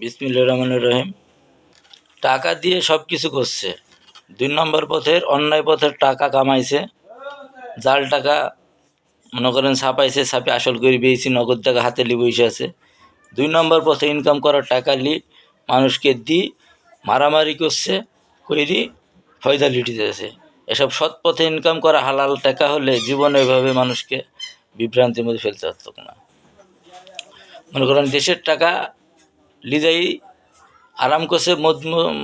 বিসমিল্লা রহমান রহিম। টাকা দিয়ে সব কিছু করছে। দুই নম্বর পথের অন্যায় পথের টাকা কামাইছে। জাল টাকা মনে করেন ছাপাইছে, ছাপে আসল করে পেয়েছি নগদ টাকা হাতে লি বসে আছে। দুই নম্বর পথে ইনকাম করার টাকা লি মানুষকে দি মারামারি করছে, কইরি ফয়দা লিটিতেছে এসব সৎ পথে ইনকাম করা হালাল টাকা হলে জীবনে এভাবে মানুষকে বিভ্রান্তির মধ্যে ফেলতে পারত না। মনে করেন দেশের টাকা লিজাই আরাম করছে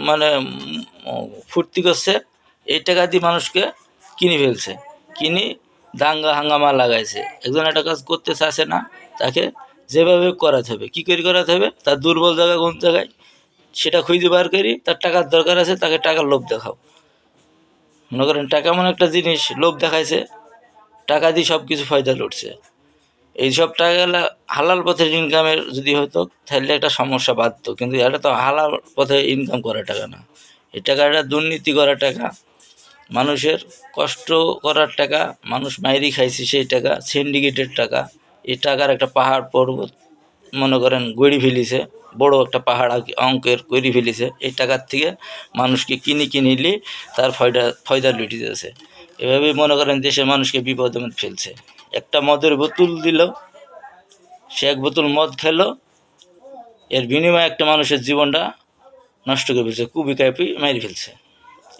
মানে ফুর্তি করছে, এই টাকা দিয়ে মানুষকে কিনে ফেলছে। কিনি দাঙ্গা হাঙ্গামা লাগাইছে। একজন একটা কাজ করতে চাচ্ছে না, তাকে যেভাবে করাতে হবে, কী করে করাতে হবে? তার দুর্বল জায়গা কোন জায়গায়? সেটা খুঁজে বার করি, তার টাকার দরকার আছে, তাকে টাকার লোভ দেখাও। মনে করেন, টাকা এমন একটা জিনিস, লোভ দেখাইছে, টাকা দিয়ে সব কিছু ফায়দা লুটছে। এইসব টাকাগুলা হালাল পথের ইনকামের যদি হতো, তাহলে একটা সমস্যা বাড়তো কিন্তু এটা তো হালাল পথে ইনকাম করা টাকা না। এই টাকাটা দুর্নীতি করা টাকা। মানুষের কষ্ট করার টাকা, মানুষ মাইরি খাইছে সেই টাকা সিন্ডিকেটের টাকা। এই টাকার একটা পাহাড় পর্বত, মনে করেন, গড়ি ফেলিছে, বড় একটা পাহাড় অঙ্কের গড়ি ফেলিছে। এই টাকার থেকে মানুষকে কিনে কিনিলে তার ফয়দা ফয়দা লুটি দিয়েছে এভাবে মনে করেন দেশের মানুষকে মধ্যে ফেলছে। একটা মদের বোতল দিল, সে এক বোতল মদ খেলো। এর বিনিময়ে একটা মানুষের জীবনটা নষ্ট করে ফেলছে কুবি কাপি মেরে ফেলছে।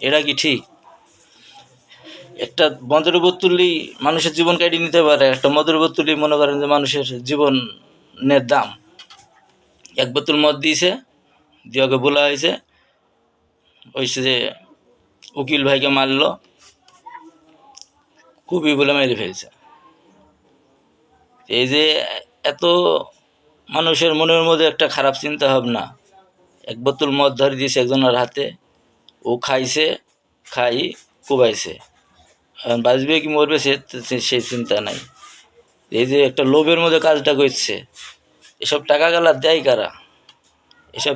এটা কি ঠিক? একটা মদের বোতলই মানুষের জীবন কাটিয়ে নিতে পারে, একটা মদের বোতলই মনে করেন যে মানুষের জীবনের দাম। এক বোতল মদ দিয়েছে, দিয়ে ওকে বলা হয়েছে ওই যে উকিল ভাইকে মারলো খুবই বলে মেরে ফেলছে। এই যে এত মানুষের মনের মধ্যে একটা খারাপ চিন্তা ভাবনা। এক বোতল মদ ধরে দিয়েছে একজনের হাতে, ও খাইছে, খাই, কুবাইছে। বাঁচবে কি মরবে সে সেই চিন্তা নাই। এই যে একটা লোভের মধ্যে কাজটা করছে, এসব টাকা গালা দেয় কারা? এসব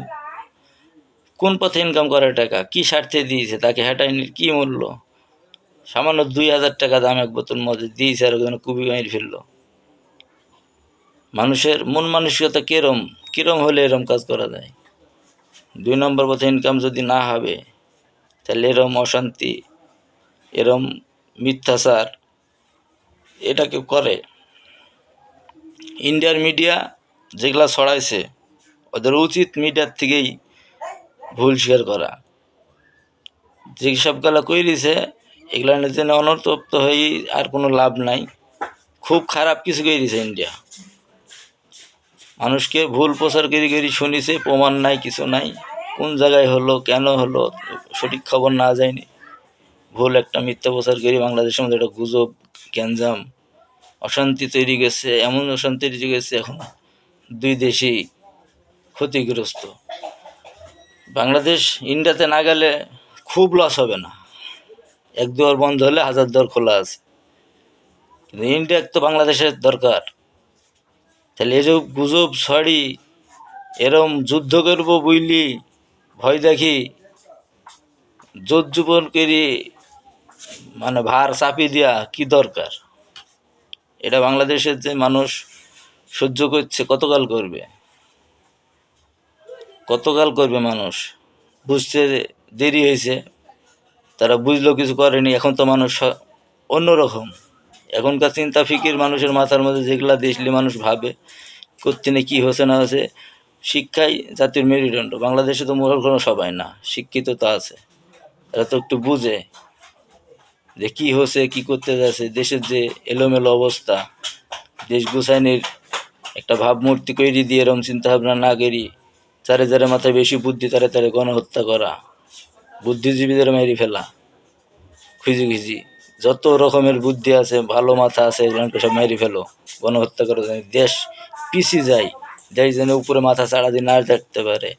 কোন পথে ইনকাম করার টাকা? কি স্বার্থে দিয়েছে? তাকে হেঁটাইনির কী মূল্য? সামান্য দুই হাজার টাকা দাম এক বোতল মধ্যে দিয়েছে আর ওখানে কুবি মাইর ফেলল। মানুষের মন মানসিকতা কিরম কিরম হলে এরম কাজ করা যায়? দুই নম্বর পথে ইনকাম যদি না হবে, তাহলে এরম অশান্তি, এরম মিথ্যাচার, এটা কেউ করে? ইন্ডিয়ার মিডিয়া যেগুলা ছড়াইছে, ওদের উচিত মিডিয়ার থেকেই ভুল স্বীকার করা। যেসব গালা কইরিছে, এগুলা জন্য অনর্তপ্ত হয়ে আর কোনো লাভ নাই। খুব খারাপ কিছু কইরিছে ইন্ডিয়া। মানুষকে ভুল প্রচার করি করি শুনিছে, প্রমাণ নাই, কিছু নাই। কোন জায়গায় হলো, কেন হলো, সঠিক খবর না যায়নি। ভুল একটা মিথ্যা প্রচার করি বাংলাদেশের মধ্যে একটা গুজব, গ্যাঞ্জাম, অশান্তি তৈরি গেছে, এমন অশান্তি তৈরি গেছে, এখন দুই দেশই ক্ষতিগ্রস্ত। বাংলাদেশ ইন্ডিয়াতে না গেলে খুব লস হবে না। এক দুয়ার বন্ধ হলে হাজার দুয়ার খোলা আছে। কিন্তু ইন্ডিয়ার তো বাংলাদেশের দরকার। তাহলে এসব গুজব ছড়ি এরম যুদ্ধ করব বুঝলি ভয় দেখি। জীবন করি মানে ভার চাপি দিয়া কি দরকার? এটা বাংলাদেশের যে মানুষ সহ্য করছে, কতকাল করবে? কতকাল করবে মানুষ? বুঝতে দেরি হয়েছে। তারা বুঝলো কিছু করেনি, এখন তো মানুষ অন্যরকম। এখনকার চিন্তা ফিকির মানুষের মাথার মধ্যে যেগুলা দেখলে মানুষ ভাবে করতে না কী হচ্ছে না হচ্ছে শিক্ষাই জাতির মেরুদণ্ড। বাংলাদেশে তো মোরাল কোনো সবাই না, শিক্ষিত তো আছে। এরা তো একটু বুঝে যে কী হচ্ছে কী করতে যাচ্ছে, দেশের যে এলোমেলো অবস্থা, দেশ গুছাইনের একটা ভাবমূর্তি করি দিয়ে এরম চিন্তাভাবনা না করি যারে যারে মাথায় বেশি বুদ্ধি, তারে তারে গণহত্যা করা, বুদ্ধিজীবীদের মেরে ফেলা, খুঁজি খুঁজি। যত রকমের বুদ্ধি আছে, ভালো মাথা আছে এগুলোকে সব মেরে ফেলো, গণহত্যা করে দেশ পিছি যায়, দেশ যেন উপরে মাথা ছাড়া দিয়ে না থাকতে পারে,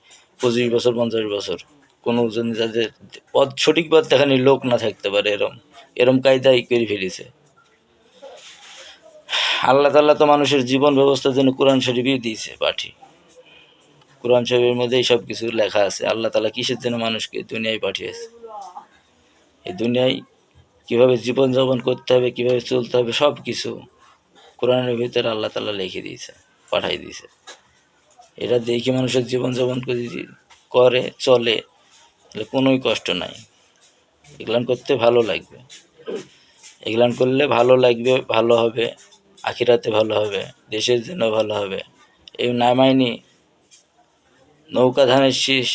পঁচিশ বছর, পঞ্চাশ বছর। কোনো জন যাদের পথ, সঠিক পথ দেখানি লোক না থাকতে পারে এরম এরম কায়দাই করে ফেলেছে। আল্লাহ তাল্লাহ তো মানুষের জীবন ব্যবস্থার জন্য কোরআন শরীফই দিয়েছে, পাঠি। কোরআন শরীফের মধ্যেই সব কিছু লেখা আছে। আল্লাহ তালা কিসের জন্য মানুষকে দুনিয়ায় পাঠিয়েছে? এই দুনিয়ায় কীভাবে জীবনযাপন করতে হবে, কীভাবে চলতে হবে সব কিছু কোরআনের ভিতরে আল্লাহ তালা লিখে দিয়েছে, পাঠাই দিয়েছে। এটা দেখে মানুষের জীবনযাপন করে চলে, তাহলে কোনোই কষ্ট নাই। এগুলান করতে ভালো লাগবে। এগুলান করলে ভালো লাগবে, ভালো হবে, আখিরাতে ভালো হবে, দেশের জন্য ভালো হবে। এই নামাইনি নৌকা ধানের শীষ,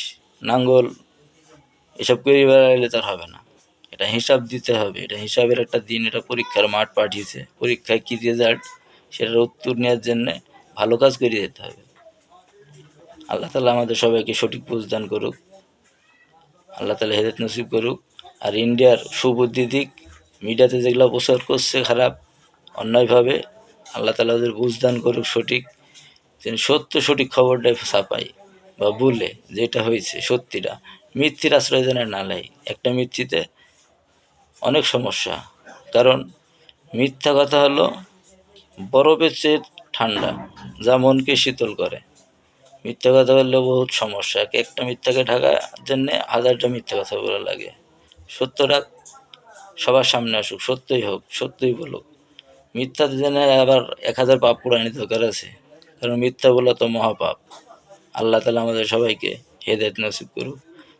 নাঙ্গল, এসব করে বেড়াইলে তার হবে না। এটা হিসাব দিতে হবে। এটা হিসাবের একটা দিন, এটা পরীক্ষার মাঠ পাঠিয়েছে। পরীক্ষায় কী রেজাল্ট সেটার উত্তর নেওয়ার জন্যে ভালো কাজ করে যেতে হবে। আল্লাহ তালা আমাদের সবাইকে সঠিক বুঝদান করুক। আল্লাহ তালা হেদায়ত নসিব করুক। আর ইন্ডিয়ার সুবুদ্ধি দিক, মিডিয়াতে যেগুলো প্রচার করছে খারাপ, অন্যায়ভাবে আল্লাহ তালা ওদের বুঝদান করুক সঠিক। যেন সত্য সঠিক খবরটা ছাপাই বা বলে যেটা হয়েছে সত্যিটা। মিথ্যের আশ্রয় যেন না নেয়। একটা মিথ্যিতে অনেক সমস্যা। কারণ মিথ্যা কথা হলো বরফের চেয়ে ঠান্ডা, যা মনকে শীতল করে। মিথ্যা কথা বললে বহুত সমস্যা। এক একটা মিথ্যাকে ঢাকার জন্যে হাজারটা মিথ্যা কথা বলা লাগে। সত্যটা সবার সামনে আসুক, সত্যই হোক, সত্যই বলুক। মিথ্যা জেনে আবার এক হাজার পাপ পুরানি দরকার আছে। কারণ মিথ্যা বলা তো মহাপাপ। আল্লাহ তালা আমাদের সবাইকে হেদায়ত নসিব করুক।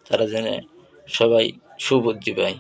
তারা জেনে সবাই সুবুদ্ধি পায়।